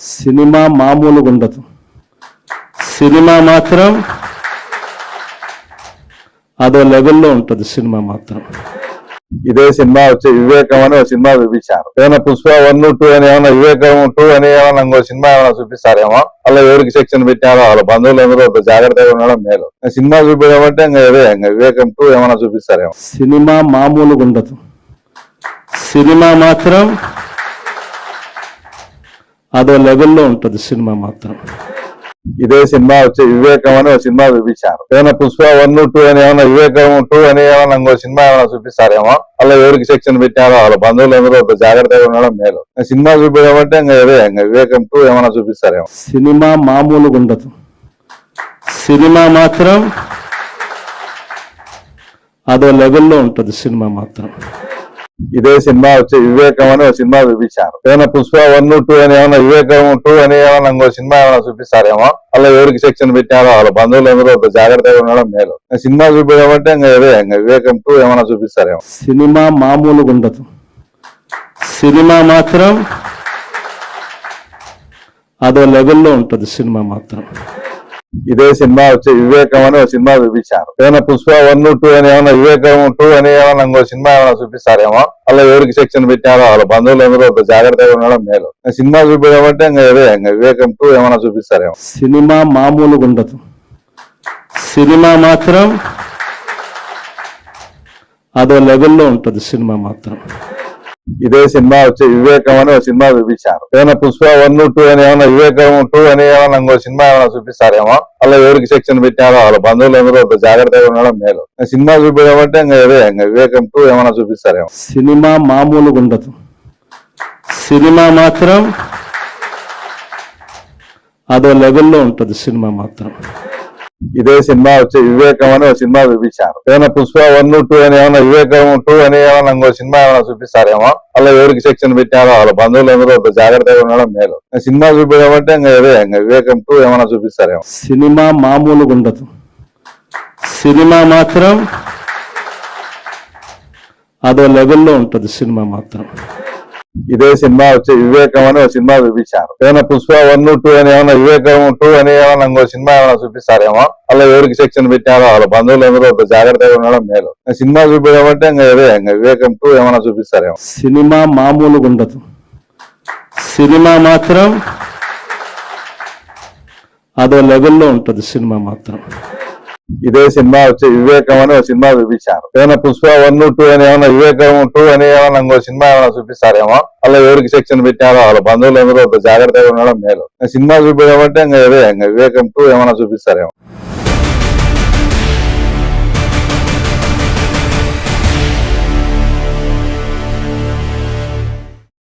Cinema మామూలుగా ఉండదు cinema మాత్రం అదో లెవెల్లో ఉంటుంది సినిమా మాత్రం. ఇదే సినిమా వచ్చి వివేకం అని ఒక సినిమా చూపించారు. ఏమైనా పుష్ప వన్ టూ అని ఏమైనా వివేకం టూ అని ఏమైనా ఇంకో సినిమా ఏమైనా చూపిస్తారేమో? అలా ఎవరికి సెక్షన్ పెట్టారో వాళ్ళ బంధువులు అందరూ ఒక జాగ్రత్తగా ఉండడం మేలు. సినిమా చూపించడం అంటే ఇంకా ఇదే ఇంకా వివేకం టూ ఏమైనా చూపిస్తారేమో. సినిమా మామూలుగా ఉండదు సినిమా మాత్రం అదో లెవెల్లో ఉంటుంది సినిమా మాత్రం. ఇదే సినిమా వచ్చి వివేకం అని ఒక సినిమా చూపించారు. ఏమైనా పుష్ప వన్ టూ అని ఏమైనా వివేకం టూ అని ఏమైనా ఇంకో సినిమా ఏమైనా చూపిస్తారేమో అలా ఎవరికి సెక్షన్ పెట్టారో వాళ్ళ బంధువులు ఒక జాగ్రత్తగా ఉండడం మేలు. సినిమా చూపించడం అంటే ఇంకా ఇదే ఇంకా వివేకం టూ ఏమైనా చూపిస్తారేమో. సినిమా మామూలుగా ఉండదు. సినిమా మాత్రం అదో లెవెల్లో ఉంటుంది సినిమా మాత్రం. ఇదే సినిమా వచ్చి వివేకం అని ఒక సినిమా చూపించారు. ఏమైనా పుష్ప వన్ టూ అని ఏమైనా వివేకం టూ అని ఏమైనా ఇంకో సినిమా ఏమైనా చూపిస్తారేమో అలా ఎవరికి సెక్షన్ పెట్టారో వాళ్ళ బంధువులు అందరూ ఒక జాగ్రత్తగా ఉండడం మేలు. సినిమా చూపించడం అంటే ఇంకా ఇదే ఇంకా వివేకం టూ ఏమైనా చూపిస్తారేమో. సినిమా మామూలుగా ఉండదు. సినిమా మాత్రం అదో లెవెల్లో ఉంటుంది సినిమా మాత్రం. ఇదే సినిమా వచ్చి వివేకం అని ఒక సినిమా చూపించారు. ఏమైనా పుష్ప వన్ టూ అని ఏమైనా వివేకం టూ అని ఏమైనా ఇంకో సినిమా ఏమైనా చూపిస్తారేమో అలా ఎవరికి సెక్షన్ పెట్టారో వాళ్ళ బంధువులు ఎందరో జాగ్రత్తగా ఉండడం మేలు. సినిమా చూపించడం అంటే ఇంకా ఇదే ఇంకా వివేకం టూ ఏమైనా చూపిస్తారేమో. సినిమా మామూలుగా ఉండదు. సినిమా మాత్రం అదో లెవెల్లో ఉంటుంది సినిమా మాత్రం. ఇదే సినిమా వచ్చి వివేకం అని ఒక సినిమా చూపించారు. ఏమైనా పుష్ప వన్ టూ అని ఏమైనా వివేకం టూ అని ఏమైనా ఇంకో సినిమా ఏమైనా చూపిస్తారేమో? అలా ఎవరికి సెక్షన్ పెట్టారో వాళ్ళ బంధువులు అందరూ ఒక జాగ్రత్తగా ఉండడం మేలు. సినిమా చూపించడం అంటే ఇంకా ఇదే ఇంకా వివేకం టూ ఏమైనా చూపిస్తారేమో? సినిమా మామూలుగా ఉండదు. సినిమా మాత్రం అదో లెవెల్లో ఉంటుంది సినిమా మాత్రం. ఇదే సినిమా వచ్చి వివేకం అని ఒక సినిమా చూపించారు. ఏమైనా పుష్ప వన్ టూ అని ఏమైనా వివేకం టూ అని ఏమైనా ఇంకో సినిమా ఏమైనా చూపిస్తారేమో అలా ఎవరికి సెక్షన్ పెట్టారో వాళ్ళ బంధువులు అందరూ ఒక జాగ్రత్తగా ఉండడం మేలు. సినిమా చూపించడం అంటే ఇంకా ఇదే ఇంకా వివేకం టూ ఏమైనా చూపిస్తారేమో. సినిమా మామూలుగా ఉండదు. సినిమా మాత్రం అదో లెవెల్లో ఉంటుంది సినిమా మాత్రం. ఇదే సినిమా వచ్చి వివేకం అని ఒక సినిమా చూపించారు. ఏమైనా పుష్ప వన్ టూ అని ఏమైనా వివేకం టూ అని ఏమైనా ఇంకో సినిమా ఏమైనా చూపిస్తారేమో అలా ఎవరికి సెక్షన్ పెట్టారో వాళ్ళ బంధువులు అందరూ ఒక జాగ్రత్తగా ఉండడం మేలు. సినిమా చూపించడం అంటే ఇంకా ఇదే ఇంకా వివేకం టూ ఏమైనా చూపిస్తారేమో. సినిమా మామూలుగా ఉండదు. సినిమా మాత్రం అదో లెవెల్లో ఉంటుంది సినిమా మాత్రం. ఇదే సినిమా వచ్చి వివేకం అని ఒక సినిమా చూపించారు. ఏమైనా పుష్ప వన్ టూ అని ఏమైనా వివేకం టూ అని ఏమైనా ఇంకో సినిమా ఏమైనా చూపిస్తారేమో అలా ఎవరికి సెక్షన్ పెట్టారో వాళ్ళ బంధువులు అందరూ ఒక జాగ్రత్తగా ఉండడం మేలు. సినిమా చూపించడం అంటే ఇంకా ఇదే ఇంకా వివేకం టూ ఏమైనా చూపిస్తారేమో.